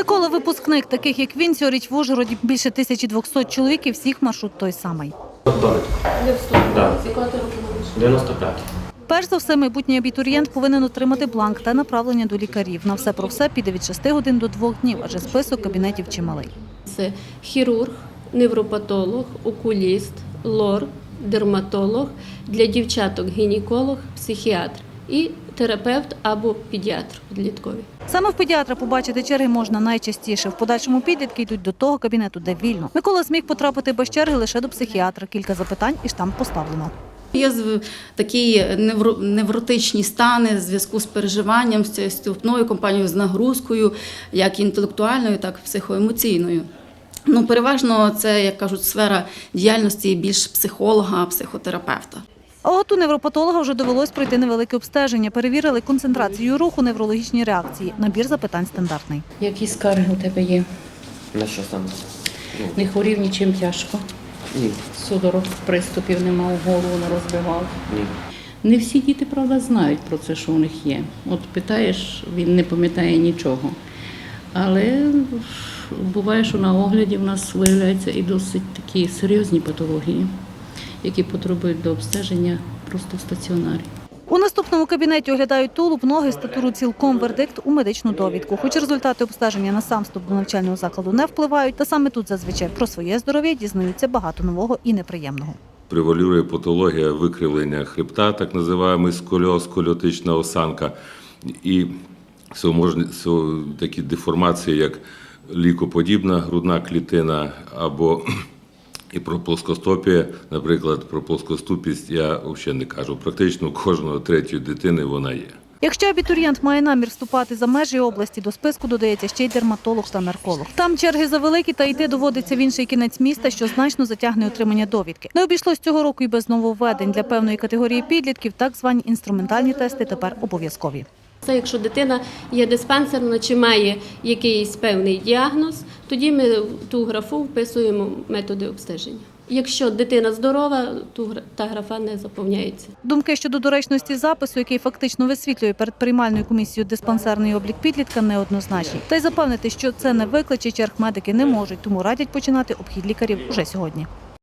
Микола випускник, таких як він, цьогоріч в Ужгороді більше 1200 чоловік і всіх маршрут той самий. Да. 95. Перш за все, майбутній абітурієнт повинен отримати бланк та направлення до лікарів. На все про все піде від 6 годин до 2 днів, адже список кабінетів чималий. Це хірург, невропатолог, окуліст, лор, дерматолог, для дівчаток гінеколог, психіатр і терапевт або педіатр підлітковий. Саме в педіатра побачити черги можна найчастіше. В подальшому підлітки йдуть до того кабінету, де вільно. Микола зміг потрапити без черги лише до психіатра. Кілька запитань і штамп поставлено. Є такі невротичні стани в зв'язку з переживанням, з цією ступною компанією, з нагрузкою, як інтелектуальною, так і психоемоційною. Ну, переважно це, як кажуть, сфера діяльності більш психолога, психотерапевта. А от у невропатолога вже довелось пройти невелике обстеження. Перевірили концентрацію руху, неврологічні реакції. Набір запитань стандартний. Які скарги у тебе є? На що саме? Ну, Не хворів нічим тяжко. ні, Судорог приступів не мав, голову не розбивав. ні. Не всі діти, правда, знають про це, що у них є. От питаєш, він не пам'ятає нічого. Але буває, що на огляді в нас виявляються і досить такі серйозні патології, які потребують до обстеження просто в стаціонарі. У наступному кабінеті оглядають тулуб, ноги, статуру цілком вердикт у медичну довідку. Хоч результати обстеження на сам вступ до навчального закладу не впливають, та саме тут зазвичай про своє здоров'я дізнаються багато нового і неприємного. превалює патологія викривлення хребта, так називаємо сколіоз, сколіотична осанка, і такі деформації, як лікоподібна грудна клітина або і про плоскостопія, наприклад, про плоскоступість я взагалі не кажу. Практично у кожного третьої дитини вона є. Якщо абітурієнт має намір вступати за межі області, до списку додається ще й дерматолог та нарколог. Там черги завеликі, та йти доводиться в інший кінець міста, що значно затягне отримання довідки. Не обійшлось цього року і без нововведень для певної категорії підлітків. Так звані інструментальні тести тепер обов'язкові. Це якщо дитина є диспансерна чи має якийсь певний діагноз, тоді ми ту графу вписуємо методи обстеження. Якщо дитина здорова, то та графа не заповняється. Думки щодо доречності запису, який фактично висвітлює перед приймальною комісією диспансерний облік підлітка, неоднозначні. Та й запевнити, що це не викличе черг медики не можуть, тому радять починати обхід лікарів уже сьогодні.